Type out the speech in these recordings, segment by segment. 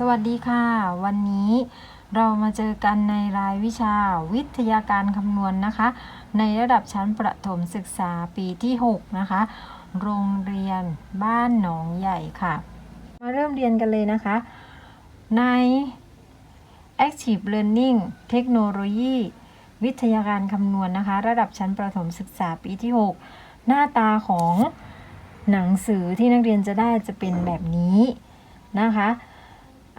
สวัสดีค่ะ วันนี้เรามาเจอกันในรายวิชาวิทยาการคำนวณนะคะ ในระดับชั้นประถมศึกษาปีที่ 6 นะคะ โรงเรียนบ้านหนองใหญ่ค่ะ มาเริ่มเรียนกันเลยนะคะ ใน Active Learning เทคโนโลยีวิทยาการคำนวณนะคะ ระดับชั้นประถมศึกษาปีที่ 6 หน้าตาของหนังสือที่นักเรียนจะได้จะเป็นแบบนี้นะคะ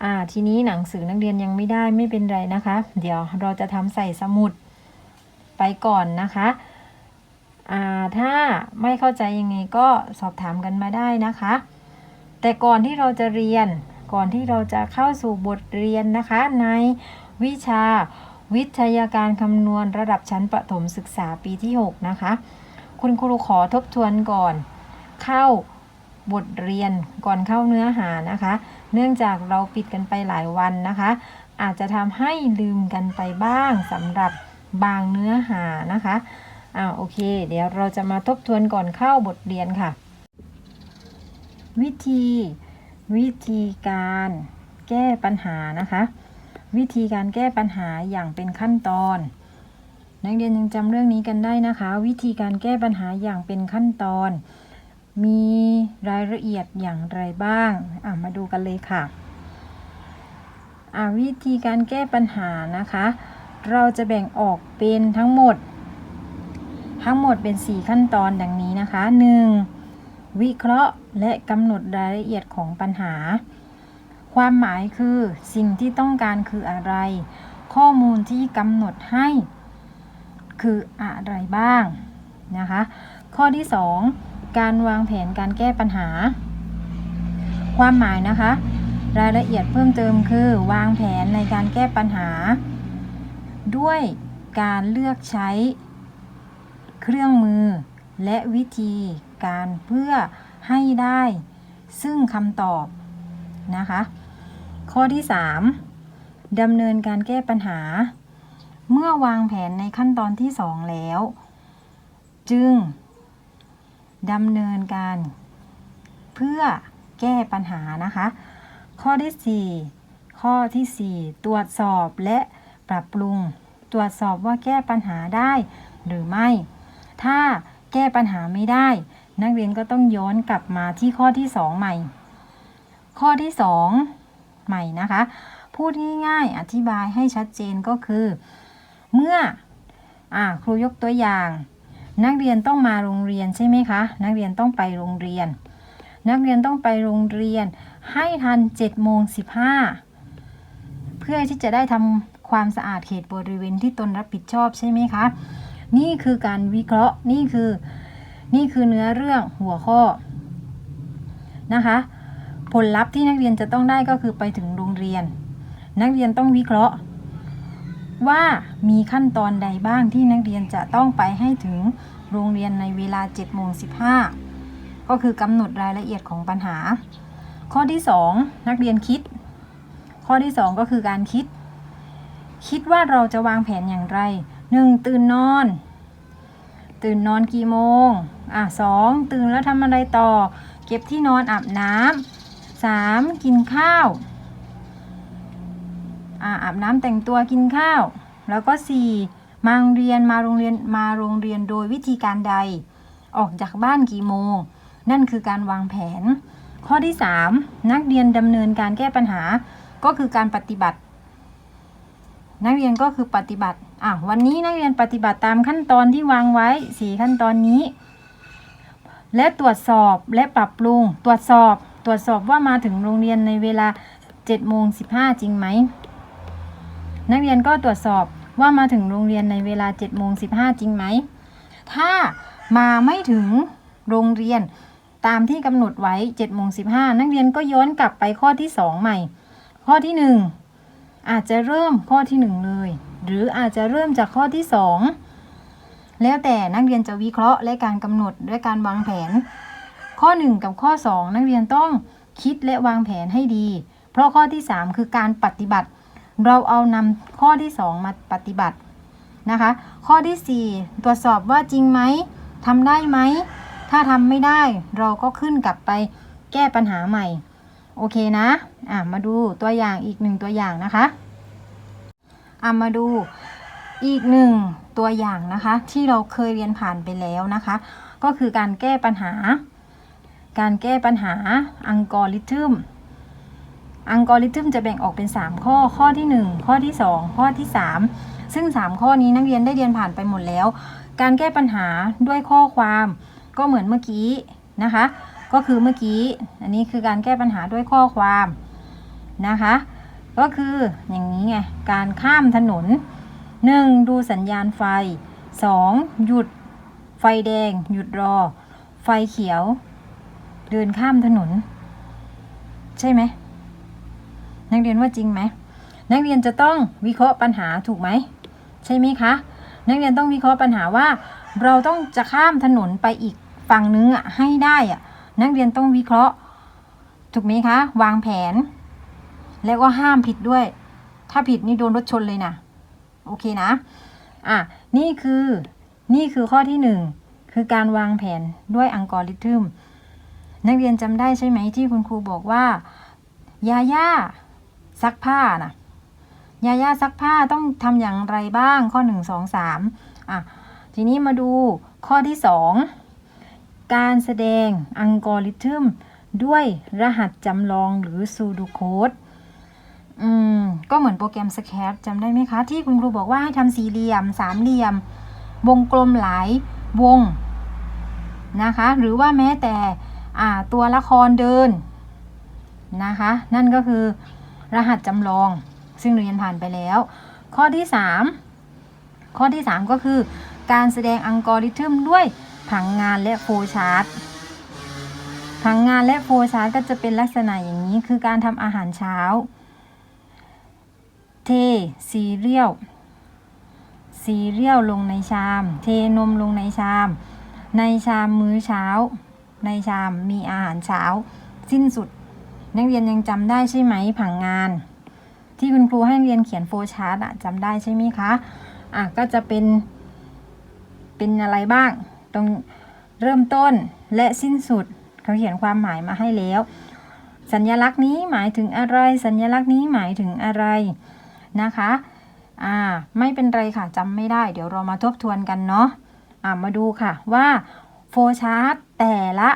อ่าทีนี้หนังสือนักเรียนยังไม่ได้ไม่เป็นไรนะคะ เดี๋ยวเราจะทำใส่สมุดไปก่อนนะคะอ่าถ้าไม่เข้าใจยังไงก็สอบถามกันมาได้นะคะ แต่ก่อนที่เราจะเรียนก่อนที่เราจะเข้าสู่บทเรียนนะคะ ในวิชาวิทยาการคำนวณระดับชั้นประถมศึกษาปีที่ 6 นะคะ คุณครูขอทบทวนก่อน เข้าบทเรียนก่อนเข้าเนื้อหานะคะ เนื่องจากเราปิดกันไปหลายวันนะคะ อาจจะทำให้ลืมกันไปบ้างสำหรับบางเนื้อหานะคะอ่าโอเค เดี๋ยวเราจะมาทบทวนก่อนเข้าบทเรียนค่ะ วิธี วิธีการแก้ปัญหานะคะ วิธีการแก้ปัญหาอย่างเป็นขั้นตอน นักเรียนยังจำเรื่องนี้กันได้นะคะ วิธีการแก้ปัญหาอย่างเป็นขั้นตอน มีรายละเอียดอย่างไรบ้างอะมาดูกันเลยค่ะอะวิธีการแก้ปัญหานะคะ เราจะแบ่งออกเป็นทั้งหมด ทั้งหมดเป็น 4 ขั้นตอนดังนี้นะคะ 1. วิเคราะห์และกำหนดรายละเอียดของปัญหา ความหมายคือสิ่งที่ต้องการคืออะไร ข้อมูลที่กำหนดให้ คืออะไรบ้างนะคะ ข้อที่ 2 การวางแผนการแก้ปัญหา ความหมายนะคะ รายละเอียดเพิ่มเติมคือ วางแผนในการแก้ปัญหา ด้วยการเลือกใช้ เครื่องมือ และวิธีการเพื่อให้ได้ ซึ่งคำตอบนะคะ ข้อที่ 3ดำเนินการแก้ปัญหา เมื่อวางแผนในขั้นตอนที่ 2 แล้ว จึง ดำเนินการ เพื่อแก้ปัญหานะคะ ข้อที่ 4 ข้อที่ 4 ตรวจสอบและปรับปรุง ตรวจสอบว่าแก้ปัญหาได้หรือไม่ ถ้าแก้ปัญหาไม่ได้ นักเรียนก็ต้องย้อนกลับมาที่ข้อที่ 2 ใหม่ ข้อที่ 2 ใหม่นะคะ พูดง่ายๆ อธิบายให้ชัดเจนก็คือ เมื่ออครูยกตัวอย่าง นักเรียนต้องมาโรงเรียนใช่ไหมคะ นักเรียนต้องไปโรงเรียน นักเรียนต้องไปโรงเรียน ให้ทัน7โมง15เพื่อที่จะได้ทำความสะอาดเขตบริเวณที่ตนรับผิดชอบใช่ไหมคะ นี่คือการวิเคราะห์นี่คือนี่คือเนื้อเรื่องหัวข้อนะคะผลลัพธ์ที่นักเรียนจะต้องได้ก็คือไปถึงโรงเรียน นักเรียนต้องวิเคราะห์ ว่ามีขั้นตอนใดบ้างที่นักเรียนจะต้องไปให้ถึงโรงเรียนในเวลา7โมง15 ก็คือกำหนดรายละเอียดของปัญหา ข้อที่ 2 นักเรียนคิด ข้อที่ 2 ก็คือการคิด คิดว่าเราจะวางแผนอย่างไร 1. ตื่นนอน ตื่นนอนกี่โมง อะสองตื่นแล้วทำอะไรต่อ เก็บที่นอนอาบน้ำสามกินข้าว อาบน้ำแต่งตัวกินข้าว แล้วก็สี่มาโรงเรียนมาโรงเรียนมาโรงเรียนโดยวิธีการใด ออกจากบ้านกี่โมง นั่นคือการวางแผน ข้อที่ 3 นักเรียนดำเนินการแก้ปัญหาก็คือการปฏิบัติ นักเรียนก็คือปฏิบัติอะวันนี้นักเรียนปฏิบัติตามขั้นตอนที่วางไว้ 4 ขั้นตอนนี้ และตรวจสอบและปรับปรุง ตรวจสอบ ตรวจสอบว่ามาถึงโรงเรียนในเวลา7โมง15 จริงไหม นักเรียนก็ตรวจสอบว่ามาถึงโรงเรียนในเวลา7โมง15จริงไหม ถ้ามาไม่ถึงโรงเรียนตามที่กำหนดไว้7โมง15นักเรียนก็ย้อนกลับไปข้อที่ 2 ใหม่ ข้อที่ 1 อาจจะเริ่มข้อที่ 1 เลย หรืออาจจะเริ่มจากข้อที่ 2 แล้วแต่นักเรียนจะวิเคราะห์และการกำหนดด้วยการวางแผน ข้อ 1 กับข้อ 2 นักเรียนต้องคิดและวางแผนให้ดี เพราะข้อที่ 3 คือการปฏิบัติ เราเอานำข้อที่ 2 มาปฏิบัตินะคะ ข้อที่ 4 ตรวจสอบว่าจริงไหมทำได้ไหม ถ้าทำไม่ได้เราก็ขึ้นกลับไปแก้ปัญหาใหม่ โอเคนะอะมาดูตัวอย่างอีกหนึ่งตัวอย่างนะคะอะมาดูอีกหนึ่งตัวอย่างนะคะ ที่เราเคยเรียนผ่านไปแล้วนะคะ ก็คือการแก้ปัญหา การแก้ปัญหาอังกอริทึม อังกอริทึมจะแบ่งออกเป็น 3 ข้อ ข้อที่ 1 ข้อที่ 2 ข้อที่ 3 ซึ่ง 3 ข้อนี้นักเรียนได้เรียนผ่านไปหมดแล้ว การแก้ปัญหาด้วยข้อความก็เหมือนเมื่อกี้นะคะ ก็คือเมื่อกี้ อันนี้คือการแก้ปัญหาด้วยข้อความนะคะ ก็คืออย่างนี้ไง การข้ามถนน 1. ดูสัญญาณไฟ 2. หยุดไฟแดง หยุดรอ ไฟเขียว เดินข้ามถนน ใช่ไหม นักเรียนว่าจริงไหมนักเรียนจะต้องวิเคราะห์ปัญหาถูกไหมใช่ไหมคะนักเรียนต้องวิเคราะห์ปัญหาว่า เราต้องจะข้ามถนนไปอีกฝั่งนึงอะให้ได้อะนักเรียนต้องวิเคราะห์ ถูกไหมคะ วางแผน แล้วก็ห้ามผิดด้วย ถ้าผิดนี่โดนรถชนเลยนะโอเคนะอะนี่คือนี่คือข้อที่หนึ่งคือการวางแผนด้วยอัลกอริทึมนักเรียนจำได้ใช่ไหมที่คุณครูบอกว่ายาย่า ซักผ้านะยาย่าซักผ้าต้องทำอย่างไรบ้างข้อหนึ่งสองสามอะทีนี้มาดูข้อที่สองการแสดงอัลกอริทึมด้วยรหัสจำลองหรือซูดูโคดอืม ก็เหมือนโปรแกรม Scratch จำได้ไหมคะ ที่คุณครูบอกว่าให้ทำสี่เหลี่ยม สามเหลี่ยม วงกลมหลายวง นะคะ หรือว่าแม้แต่อ่าตัวละครเดิน นะคะ นั่นก็คือ รหัสจำลอง ซึ่งเรียนผ่านไปแล้ว ข้อที่ 3 ข้อที่ 3 ก็คือ การแสดงอัลกอริทึมด้วยผังงานและโฟชาร์ตผังงานและโฟชาร์ตก็จะเป็นลักษณะอย่างนี้คือการทำอาหารเช้า เทซีเรียลซีเรียลลงในชาม เทนมลงในชาม ในชามมื้อเช้า ในชามมีอาหารเช้า สิ้นสุด นักเรียนยังจำได้ใช่ไหมผังงาน ที่คุณครูให้นักเรียนเขียนโฟชาร์ตอะจำได้ใช่ไหมคะอะก็จะเป็น เป็นอะไรบ้าง ตรงเริ่มต้นและสิ้นสุดเขาเขียนความหมายมาให้แล้ว สัญลักษณ์นี้หมายถึงอะไร สัญลักษณ์นี้หมายถึงอะไรนะคะอ่าไม่เป็นไรค่ะจำไม่ได้ เดี๋ยวเรามาทบทวนกันเนาะอ่ามาดูค่ะว่าโฟชาร์ตแต่ละ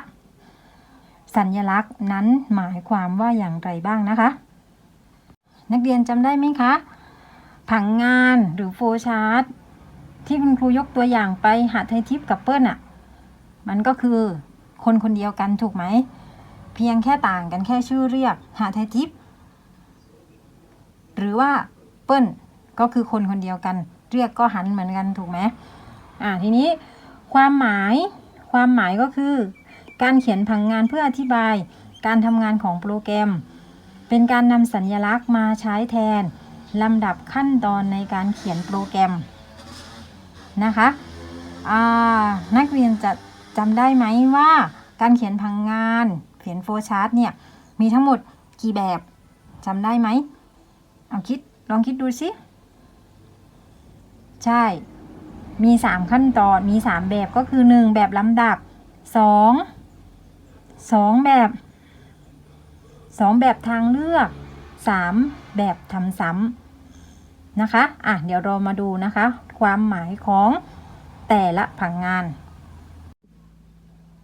สัญลักษณ์นั้นหมายความว่าอย่างไรบ้างนะคะ นักเรียนจำได้ไหมคะ ผังงานหรือโฟชาร์ตที่คุณครูยกตัวอย่างไปหาไทยทิพย์กับเปิ้ลอะมันก็คือคนคนเดียวกันถูกไหม เพียงแค่ต่างกันแค่ชื่อเรียกหาไทยทิพย์หรือว่าเปิ้ลก็คือคนคนเดียวกัน เรียกก็หันเหมือนกันถูกไหมอ่าทีนี้ความหมายความหมายก็คือ การเขียนผังงานเพื่ออธิบายการทำงานของโปรแกรม เป็นการนำสัญลักษณ์มาใช้แทนลำดับขั้นตอนในการเขียนโปรแกรมนะคะนักเรียนจะจำได้ไหมว่าการเขียนผังงานเขียนโฟชาร์ตเนี่ยมีทั้งหมดกี่แบบจำได้ไหมเอาคิดลองคิดดูสิ ใช่ มี 3 ขั้นตอนมี 3 แบบก็คือ 1 แบบลำดับ 2 2แบบ2แบบทางเลือก3แบบทำซ้ำนะคะ อะ เดี๋ยวเรามาดูนะคะ ความหมายของแต่ละผังงาน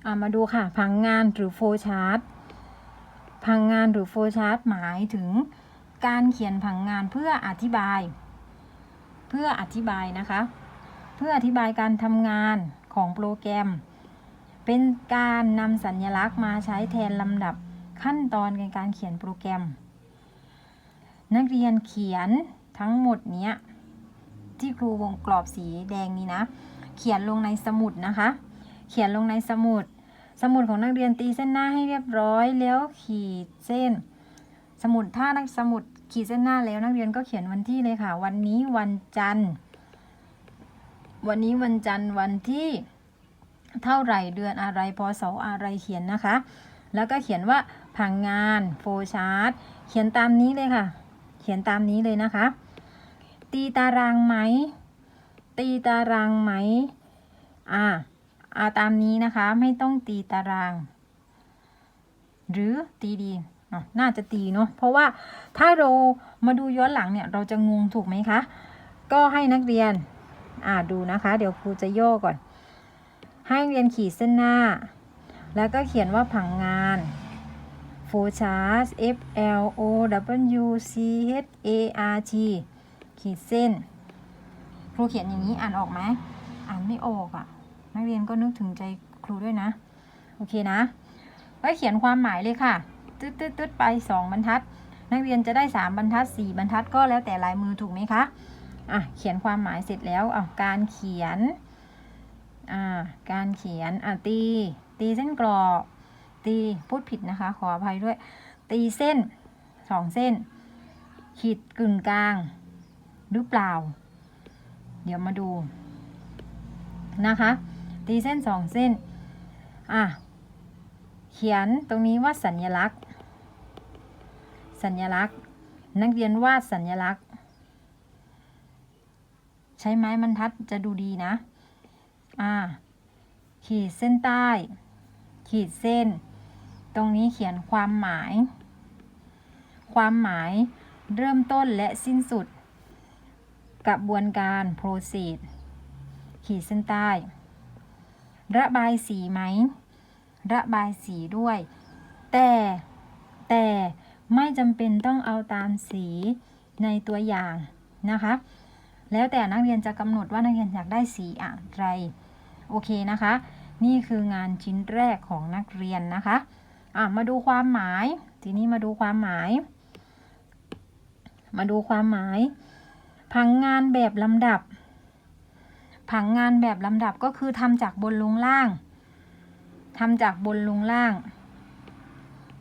อะ มาดูค่ะ ผังงานหรือโฟชาร์ตผังงานหรือโฟชาร์ตหมายถึงการเขียนผังงานเพื่ออธิบาย เพื่ออธิบายนะคะ เพื่ออธิบายการทำงานของโปรแกรม เป็นการนำสัญลักษณ์มาใช้แทนลำดับขั้นตอนในการเขียนโปรแกรม นักเรียนเขียนทั้งหมดเนี้ยที่ครูวงกรอบสีแดงนี้นะ เขียนลงในสมุดนะคะ เขียนลงในสมุด สมุดของนักเรียนตีเส้นหน้าให้เรียบร้อยแล้วขีดเส้น สมุดถ้านักสมุดขีดเส้นหน้าแล้วนักเรียนก็เขียนวันที่เลยค่ะ วันนี้วันจันทร์ วันนี้วันจันทร์วันที่ เท่าไหร่เดือนอะไรพศอะไรเขียนนะคะ แล้วก็เขียนว่าผังงานโฟชาร์ตเขียนตามนี้เลยค่ะ เขียนตามนี้เลยนะคะ ตีตารางไหม ตีตารางไหมอ่าอ่าตามนี้นะคะไม่ต้องตีตาราง หรือตีดีน่าจะตีเนาะเพราะว่าถ้าเรามาดูย้อนหลังเนี่ยเราจะงงถูกไหมคะ ก็ให้นักเรียนอ่าดูนะคะ เดี๋ยวครูจะโย่ก่อน ให้นักเรียนขีดเส้นหน้า แล้วก็เขียนว่าผังงาน flow chart F L O W C H A R T ขีดเส้น ครูเขียนอย่างนี้อ่านออกไหมอ่านไม่ออกอะ่ะ นักเรียนก็นึกถึงใจครูด้วยนะ โอเคนะ ก็เขียนความหมายเลยค่ะ ตึ๊ดตึ๊ดตึ๊ดไปสองบรรทัด นักเรียนจะได้สามบรรทัดสี่บรรทัดก็แล้วแต่ลายมือถูกไหมคะ อะ เขียนความหมายเสร็จแล้วอะการเขียน อ่าการเขียนอะตี ตีเส้นกรอบตีพูดผิดนะคะ ขออภัยด้วย ตีเส้นสองเส้น ขีดกึ่งกลาง หรือเปล่า เดี๋ยวมาดูนะคะ ตีเส้นสองเส้นอะเขียนตรงนี้ว่าสัญลักษณ์ สัญลักษณ์ นักเรียนวาดสัญลักษณ์ ใช้ไม้บรรทัดจะดูดีนะ อ่าขีดเส้นใต้ ขีดเส้น ตรงนี้เขียนความหมาย ความหมายเริ่มต้นและสิ้นสุด กระบวนการ proceed ขีดเส้นใต้ ระบายสีไหม ระบายสีด้วย แต่แต่ไม่จำเป็นต้องเอาตามสีในตัวอย่างนะคะ แล้วแต่นักเรียนจะกำหนดว่านักเรียนอยากได้สีอะไร โอเคนะคะ นี่คืองานชิ้นแรกของนักเรียนนะคะอะมาดูความหมาย ทีนี้มาดูความหมาย มาดูความหมาย ผังงานแบบลำดับ ผังงานแบบลำดับก็คือทำจากบนลงล่างทำจากบนลงล่าง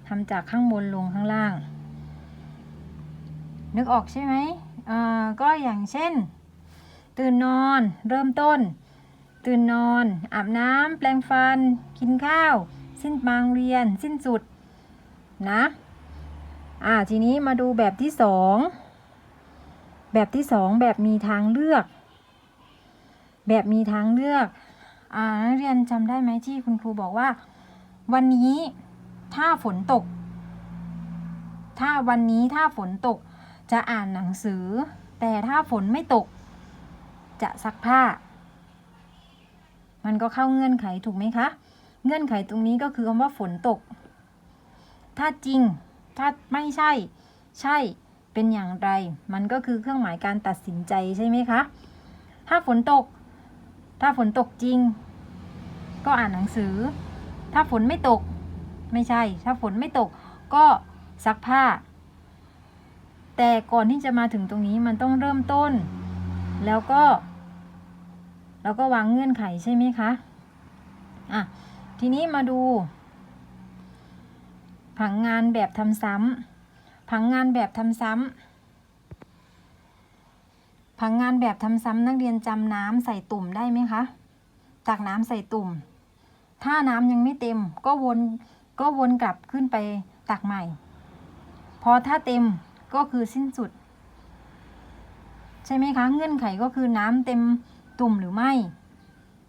ทำจากข้างบนลงข้างล่าง นึกออกใช่ไหมอ่าก็อย่างเช่น ตื่นนอนเริ่มต้น ตื่นนอน อาบน้ำแปรงฟัน กินข้าว สิ้นมางเรียน สิ้นสุด นะ อ่า ทีนี้มาดูแบบที่สอง แบบที่สองแบบมีทางเลือก แบบมีทางเลือก อ่านักเรียนจำได้ไหมที่คุณครูบอกว่า วันนี้ถ้าฝนตก ถ้าวันนี้ถ้าฝนตกจะอ่านหนังสือ แต่ถ้าฝนไม่ตก จะซักผ้า มันก็เข้าเงื่อนไขถูกไหมคะ เงื่อนไขตรงนี้ก็คือคำว่าฝนตก ถ้าจริง ถ้าไม่ใช่ ใช่ เป็นอย่างไร มันก็คือเครื่องหมายการตัดสินใจใช่ไหมคะ ถ้าฝนตก ถ้าฝนตกจริง ก็อ่านหนังสือ ถ้าฝนไม่ตก ไม่ใช่ ถ้าฝนไม่ตก ก็ซักผ้า แต่ก่อนที่จะมาถึงตรงนี้มันต้องเริ่มต้น แล้วก็ แล้วก็วางเงื่อนไขใช่ไหมคะอะทีนี้มาดู ผังงานแบบทำซ้ำผังงานแบบทำซ้ำผังงานแบบทำซ้ำนักเรียนจำน้ำใส่ตุ่มได้ไหมคะตักน้ำใส่ตุ่ม ถ้าน้ำยังไม่เต็ม ก็วนก็วนกลับขึ้นไปตักใหม่ พอถ้าเต็มก็คือสิ้นสุด ใช่ไหมคะ เงื่อนไขก็คือน้ำเต็ม ตุ่มหรือไม่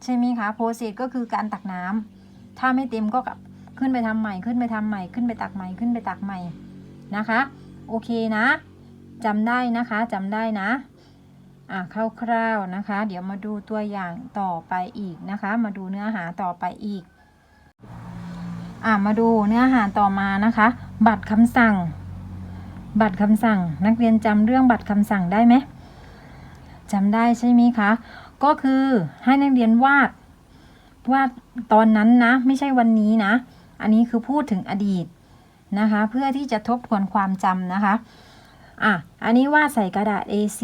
ใช่ไหมคะโปรเซสก็คือการตักน้ำถ้าไม่เต็มก็กลับขึ้นไปทำใหม่ขึ้นไปทำใหม่ขึ้นไปตักใหม่ขึ้นไปตักใหม่นะคะ โอเคนะจำได้นะคะจำได้นะอะคร่าวๆนะคะ เดี๋ยวมาดูตัวอย่างต่อไปอีกนะคะ มาดูเนื้อหาต่อไปอีกอะมาดูเนื้อหาต่อมานะคะ บัตรคำสั่ง บัตรคำสั่ง นักเรียนจำเรื่องบัตรคำสั่งได้ไหมจำได้ใช่ไหมคะ ก็คือให้นักเรียนวาดวาดตอนนั้นนะ ไม่ใช่วันนี้นะ อันนี้คือพูดถึงอดีตนะคะ เพื่อที่จะทบทวนความจำนะคะ อะ อันนี้วาดใส่กระดาษ A4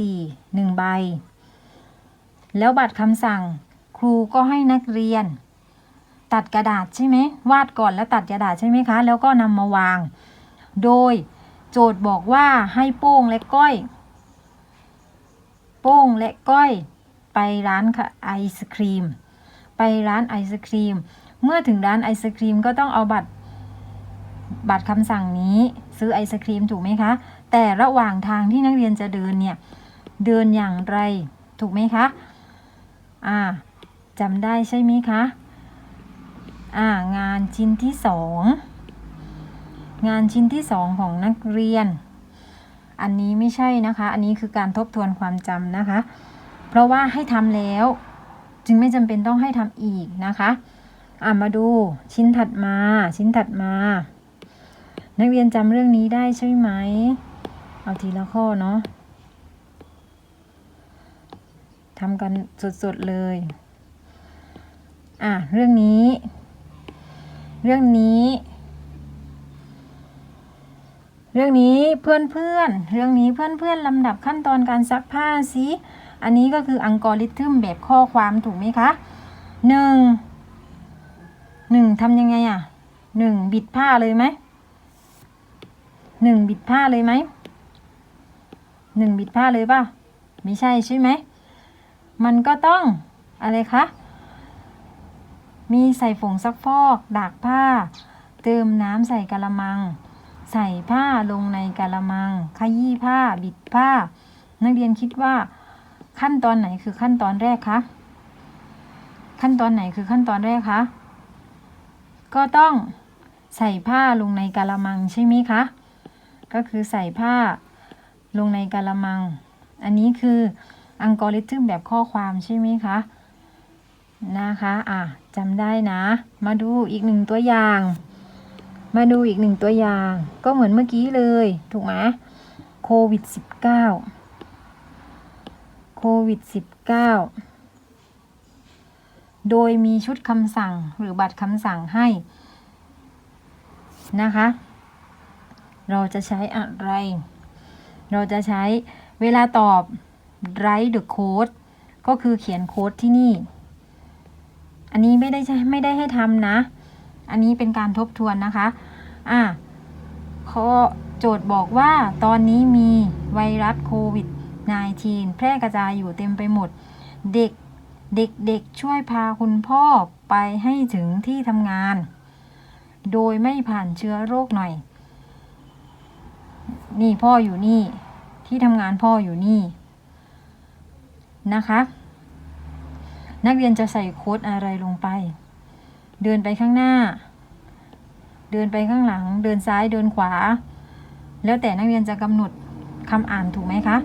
หนึ่งใบ แล้วบัตรคำสั่งครูก็ให้นักเรียน ตัดกระดาษใช่ไหมวาดก่อนแล้วตัดกระดาษใช่ไหมคะ แล้วก็นำมาวาง โดยโจทย์บอกว่าให้โป้งและก้อย โป้งและก้อย ไปร้านไอศครีม ไปร้านไอศครีม เมื่อถึงร้านไอศครีมก็ต้องเอาบัตร บัตรคำสั่งนี้ซื้อไอศครีมถูกไหมคะ แต่ระหว่างทางที่นักเรียนจะเดินเนี่ย เดินอย่างไรถูกไหมคะ อ่าจำได้ใช่ไหมคะ อ่า งานชิ้นที่สอง งานชิ้นที่สองของนักเรียน อันนี้ไม่ใช่นะคะ อันนี้คือการทบทวนความจำนะคะ ราะว่าให้ทำแล้ว จึงไม่จำเป็นต้องให้ทำอีกนะคะอะมาดูชิ้นถัดมา ชิ้นถัดมา นักเรียนจำเรื่องนี้ได้ใช่ไหม เอาทีละข้อเนาะทำกันสดๆเลย อะ เรื่องนี้ เรื่องนี้ เรื่องนี้เพื่อนเพื่อน เรื่องนี้เพื่อนเพื่อนลำดับขั้นตอนการซักผ้าสิ อันนี้ก็คืออังกอริทึมแบบข้อความถูกไหมคะหนึ่งหนึ่งทำยังไงอะหนึ่งบิดผ้าเลยไหมหนึ่งบิดผ้าเลยไหมหนึ่งบิดผ้าเลยป่ะไม่ใช่ใช่ไหมมันก็ต้องอะไรคะมีใส่ฝงซักฟอกดากผ้า เติมน้ำใส่กะละมัง ใส่ผ้าลงในกะละมัง ขยี้ผ้าบิดผ้า นักเรียนคิดว่า ขั้นตอนไหนคือขั้นตอนแรกคะขั้นตอนไหนคือขั้นตอนแรกคะก็ต้องใส่ผ้าลงในกะละมังใช่ไหมคะก็คือใส่ผ้าลงในกะละมัง อันนี้คืออังกอริทึมแบบข้อความใช่ไหมคะนะคะอะจำได้นะ มาดูอีกหนึ่งตัวอย่าง มาดูอีกหนึ่งตัวอย่าง ก็เหมือนเมื่อกี้เลย ถูกไหมโควิด -19 วิด -19 โดยมีชุดคำสั่งหรือบัตรคำสั่งให้นะคะ เราจะใช้อะไร เราจะใช้เวลาตอบ write the code ก็คือเขียนโค้ดที่นี่ อันนี้ไม่ได้ใช่ไม่ได้ให้ทำนะ อันนี้เป็นการทบทวนนะคะ อะข้อโจทย์บอกว่าตอนนี้มีไวรัสโควิด -19 แพร่กระจายอยู่เต็มไปหมด เด็กเด็กเด็กช่วยพาคุณพ่อไปให้ถึงที่ทำงาน โดยไม่ผ่านเชื้อโรคหน่อย นี่พ่ออยู่นี่ ที่ทำงานพ่ออยู่นี่นะคะ นักเรียนจะใส่โค้ดอะไรลงไป เดินไปข้างหน้า เดินไปข้างหลัง เดินซ้ายเดินขวา แล้วแต่นักเรียนจะกำหนดคำอ่านถูกไหมคะ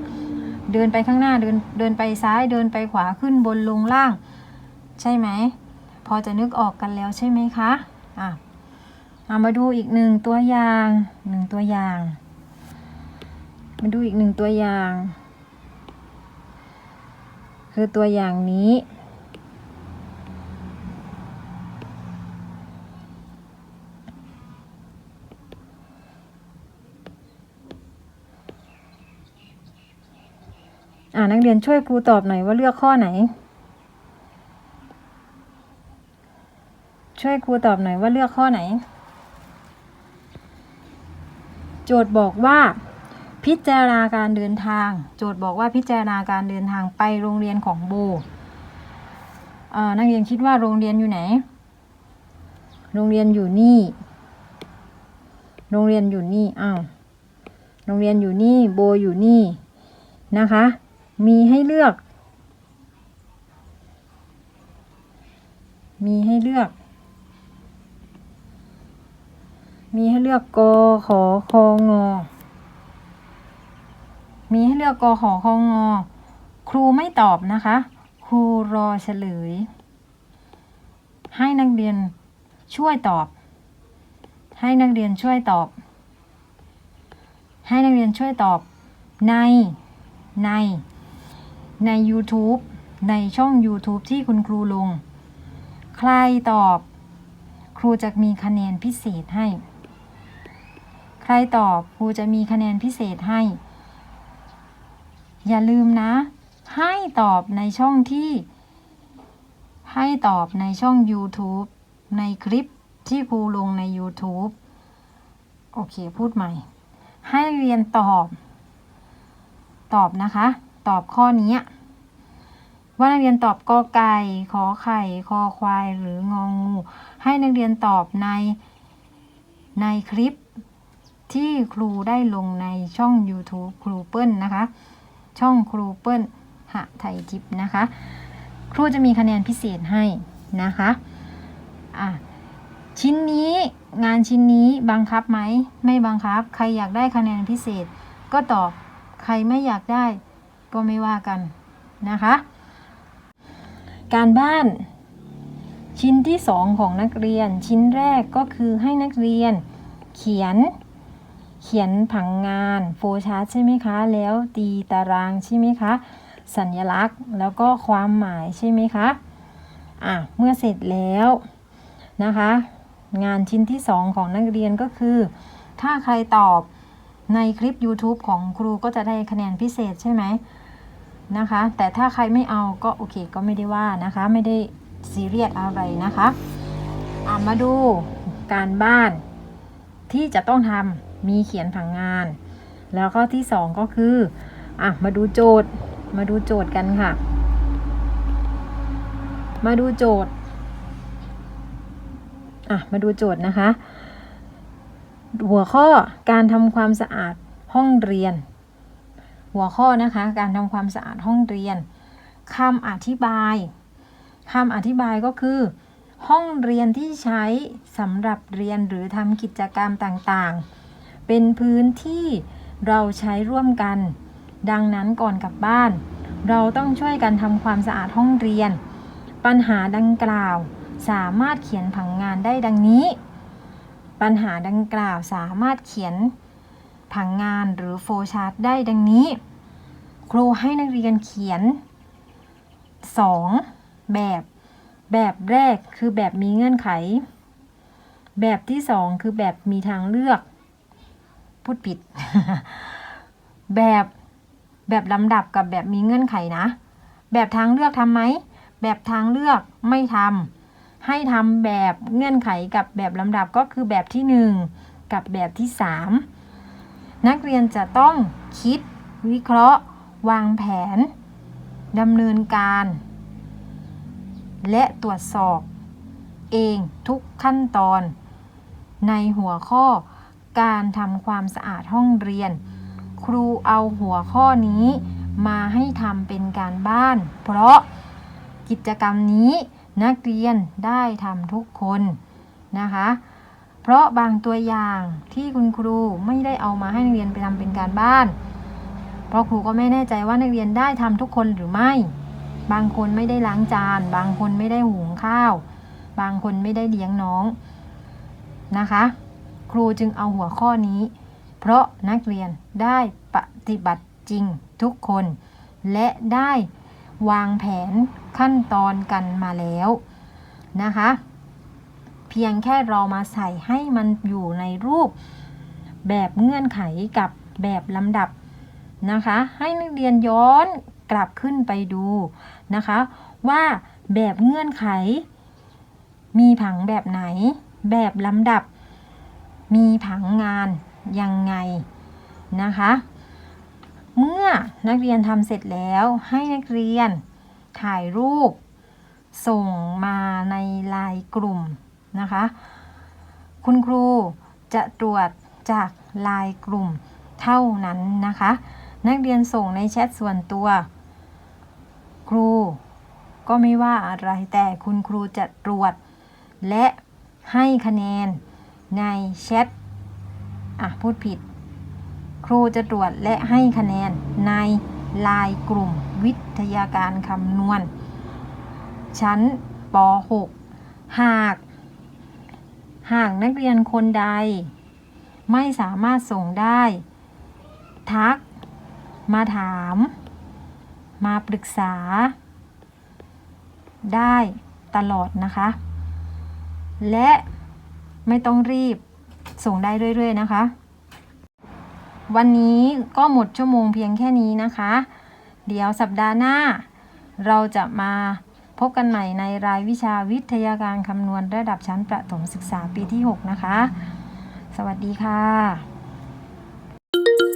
เดินไปข้างหน้าเดินเดินไปซ้ายเดินไปขวาขึ้นบนลงล่าง ใช่ไหม พอจะนึกออกกันแล้วใช่ไหมคะอะเอามาดูอีกหนึ่งตัวอย่างหนึ่งตัวอย่าง มาดูอีกหนึ่งตัวอย่าง คือตัวอย่างนี้ อ่านักเรียนช่วยครูตอบหน่อยว่าเลือกข้อไหน ช่วยครูตอบหน่อยว่าเลือกข้อไหน โจทย์บอกว่า พิจารณาการเดินทาง โจทย์บอกว่าพิจารณาการเดินทางไปโรงเรียนของโบนักเรียนคิดว่าโรงเรียนอยู่ไหน โรงเรียนอยู่นี่ โรงเรียนอยู่นี่ อ้าว โรงเรียนอยู่นี่ โบอยู่นี่ นะคะ มีให้เลือก มีให้เลือก มีให้เลือกกขอคองอ มีให้เลือกกขอคองอ ครูไม่ตอบนะคะ ครูรอเฉลย ให้นักเรียนช่วยตอบ ให้นักเรียนช่วยตอบ ให้นักเรียนช่วยตอบในใน ใน YouTube ในช่อง YouTube ที่คุณครูลง ใครตอบ ครูจะมีคะแนนพิเศษให้ ใครตอบครูจะมีคะแนนพิเศษให้ อย่าลืมนะ ให้ตอบในช่องที่ ให้ตอบในช่อง YouTube ในคลิปที่ครูลงใน YouTube โอเค พูดใหม่ ให้เรียนตอบ ตอบนะคะ ตอบข้อนี้ว่านักเรียนตอบกอไก่ขอไข่คอควายหรืององู ให้นักเรียนตอบในในคลิปที่ครูได้ลงในช่อง YouTube ครูเปิ้ลนะคะ ช่องครูเปิ้ลหะไทยทิพนะคะ ครูจะมีคะแนนพิเศษให้นะคะอะชิ้นนี้งานชิ้นนี้บังคับไหม ไม่บังคับ ใครอยากได้คะแนนพิเศษก็ตอบ ใครไม่อยากได้ ก็ไม่ว่ากันนะคะ การบ้านชิ้นที่สองของนักเรียน ชิ้นแรกก็คือให้นักเรียนเขียนเขียนผังงานโฟชาร์ตใช่ไหมคะ แล้วตีตารางใช่ไหมคะ สัญลักษณ์แล้วก็ความหมายใช่ไหมคะอะเมื่อเสร็จแล้วนะคะ งานชิ้นที่ 2 ของนักเรียนก็คือ ถ้าใครตอบในคลิป YouTube ของครูก็จะได้คะแนนพิเศษใช่ไหม นะคะ แต่ถ้าใครไม่เอาก็โอเคก็ไม่ได้ว่านะคะ ไม่ได้ซีเรียสอะไรนะคะอะมาดูการบ้านที่จะต้องทำมีเขียนผังงาน แล้วก็ที่2ก็คืออะมาดูโจทย์มาดูโจทย์กันค่ะ มาดูโจทย์อะมาดูโจทย์นะคะ หัวข้อการทำความสะอาดห้องเรียน หัวข้อนะคะ การทำความสะอาดห้องเรียนคำอธิบายคำอธิบายก็คือ ห้องเรียนที่ใช้สำหรับเรียนหรือทำกิจกรรมต่างๆ เป็นพื้นที่เราใช้ร่วมกัน ดังนั้นก่อนกลับบ้าน เราต้องช่วยกันทำความสะอาดห้องเรียน ปัญหาดังกล่าวสามารถเขียนผังงานได้ดังนี้ ปัญหาดังกล่าวสามารถเขียน ผังงานหรือโฟชาร์ตได้ดังนี้ ครูให้นักเรียนเขียน 2 แบบ แบบแรกคือแบบมีเงื่อนไข แบบที่ 2 คือแบบมีทางเลือก พูดผิด แบบแบบลำดับกับแบบมีเงื่อนไขนะ แบบทางเลือกทำไหม แบบทางเลือกไม่ทำให้ทำแบบเงื่อนไขกับแบบลำดับก็คือแบบที่ 1 กับแบบที่ 3 นักเรียนจะต้องคิดวิเคราะห์ วางแผนดำเนินการ และตรวจสอบ เองทุกขั้นตอน ในหัวข้อการทำความสะอาดห้องเรียน ครูเอาหัวข้อนี้มาให้ทำเป็นการบ้าน เพราะกิจกรรมนี้นักเรียนได้ทำทุกคนนะคะ เพราะบางตัวอย่างที่คุณครูไม่ได้เอามาให้นักเรียนไปทำเป็นการบ้าน เพราะครูก็ไม่แน่ใจว่านักเรียนได้ทำทุกคนหรือไม่ บางคนไม่ได้ล้างจาน บางคนไม่ได้หุงข้าว บางคนไม่ได้เลี้ยงน้องนะคะ ครูจึงเอาหัวข้อนี้ เพราะนักเรียนได้ปฏิบัติจริงทุกคน และได้วางแผนขั้นตอนกันมาแล้วนะคะ เพียงแค่เรามาใส่ให้มันอยู่ในรูปแบบเงื่อนไขกับแบบลำดับนะคะ ให้นักเรียนย้อนกลับขึ้นไปดูนะคะ ว่าแบบเงื่อนไข มีผังแบบไหน แบบลำดับ มีผังงานยังไงนะคะ เมื่อนักเรียนทำเสร็จแล้วให้นักเรียนถ่ายรูป ส่งมาในไลน์กลุ่ม นะคะ คุณครูจะตรวจจากลน์กลุ่มเท่านั้นนะคะ นักเรียนส่งในแชทส่วนตัว ครูก็ไม่ว่าอะไรแต่คุณครูจะตรวจ และให้คะแนนในแชทอะพูดผิด ครูจะตรวจและให้คะแนนในลน์กลุ่มวิทยาการคำนวณ ชั้นป .6 หาก หากนักเรียนคนใด ไม่สามารถส่งได้ ทัก มาถาม มาปรึกษา ได้ตลอดนะคะ และไม่ต้องรีบส่งได้เรื่อย ๆ นะคะ วันนี้ก็หมดชั่วโมงเพียงแค่นี้นะคะ เดี๋ยวสัปดาห์หน้า เราจะมา พบกันใหม่ในรายวิชาวิทยาการคำนวณระดับชั้นประถมศึกษาปีที่ 6 นะคะ สวัสดีค่ะ